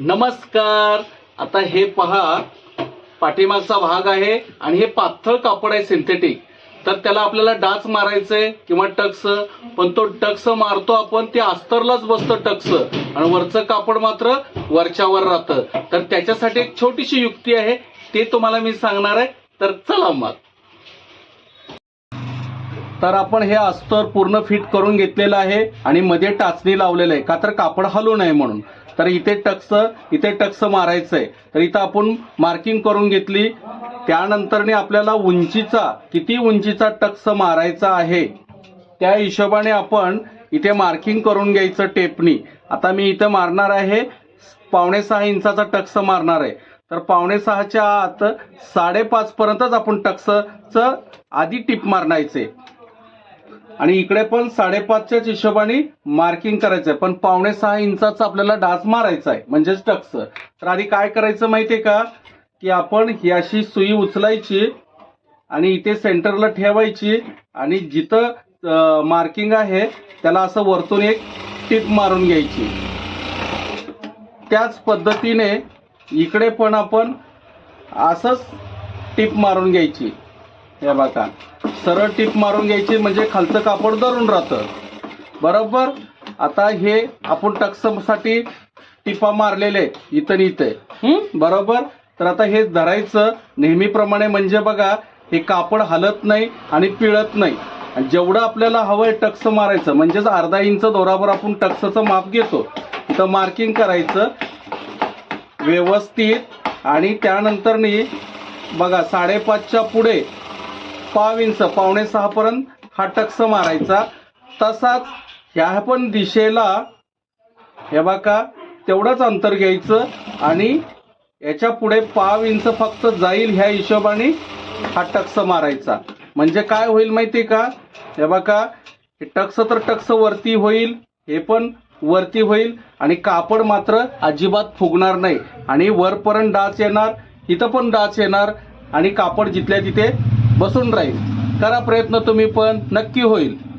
नमस्कार. आता हे पहा पाठीमागचा भाग आहे आणि हे पातळ कापड आहे सिंथेटिक तर त्याला आपल्याला डाच मारायचंय किंवा टक्स पण तो टक्स मारतो आपण ते अस्तरलाच बसतं टक्स. आणि वरचं कापड मात्र वरच्यावर राहतं. तर त्याच्यासाठी एक छोटीशी युक्ती आहे ते तुम्हाला मी सांगणार आहे. तर चला मग. तर आपण हे अस्तर पूर्ण फिट करून घेतलेलं आहे आणि मध्ये टाचणी लावलेलं आहे. का तर कापड हलू नये म्हणून. तर इथे टक्स इथे टक्स मारायचं आहे तर इथं आपण मार्किंग करून घेतली. त्यानंतरने आपल्याला उंचीचा किती उंचीचा टक्स मारायचा आहे त्या हिशोबाने आपण इथे मार्किंग करून घ्यायचं टेपनी आता मी इथं मारणार आहे पावणे सहा इंचाचा टक्स मारणार आहे. तर पावणे सहाच्या आत साडेपाचपर्यंतच आपण टक्सचं आधी टिप मारणायचे. आणि इकडे पण साडेपाचच्याच हिशोबाने मार्किंग करायचं आहे पण पावणे सहा इंचाचा आपल्याला डास मारायचा आहे म्हणजेच टक्स. तर आधी काय करायचं माहितीये का? की आपण ही अशी सुई उचलायची आणि इथे सेंटरला ठेवायची आणि जिथं मार्किंग आहे त्याला असं वरतून एक टिप मारून घ्यायची. त्याच पद्धतीने इकडे पण आपण असंच टिप मारून घ्यायची. हे बघा सरळ टिप मारून घ्यायची म्हणजे खालचं कापड धरून राहतं. बरोबर? आता हे आपण टक्ससाठी टिपा मारलेले इथं इथे? बरोबर? तर आता हे धरायचं नेहमीप्रमाणे म्हणजे बघा हे कापड हलत नाही आणि पिळत नाही. आणि जेवढं आपल्याला हवंय टक्स मारायचं म्हणजेच अर्धा इंच दोरावर आपण टक्सचं माप घेतो. इथं मार्किंग करायचं. व्यवस्थित. आणि त्यानंतरनी बघा साडेपाचच्या पुढे पाव इंच पावणे सहापर्यंत हा टक्स मारायचा. तसाच ह्या पण दिशेला हे बघा तेवढंच अंतर घ्यायचं आणि याच्यापुढे पाव इंच फक्त जाईल ह्या हिशोबाने हा टक्स मारायचा. म्हणजे काय होईल माहिती का? हे बघा हे टक्स तर टक्स वरती होईल हे पण वरती होईल आणि कापड मात्र अजिबात फुगणार नाही. आणि वरपर्यंत डाच येणार इथं पण डाच येणार आणि कापड जिथल्या तिथे बसून राहील. करा प्रयत्न तुम्ही पण नक्की होईल.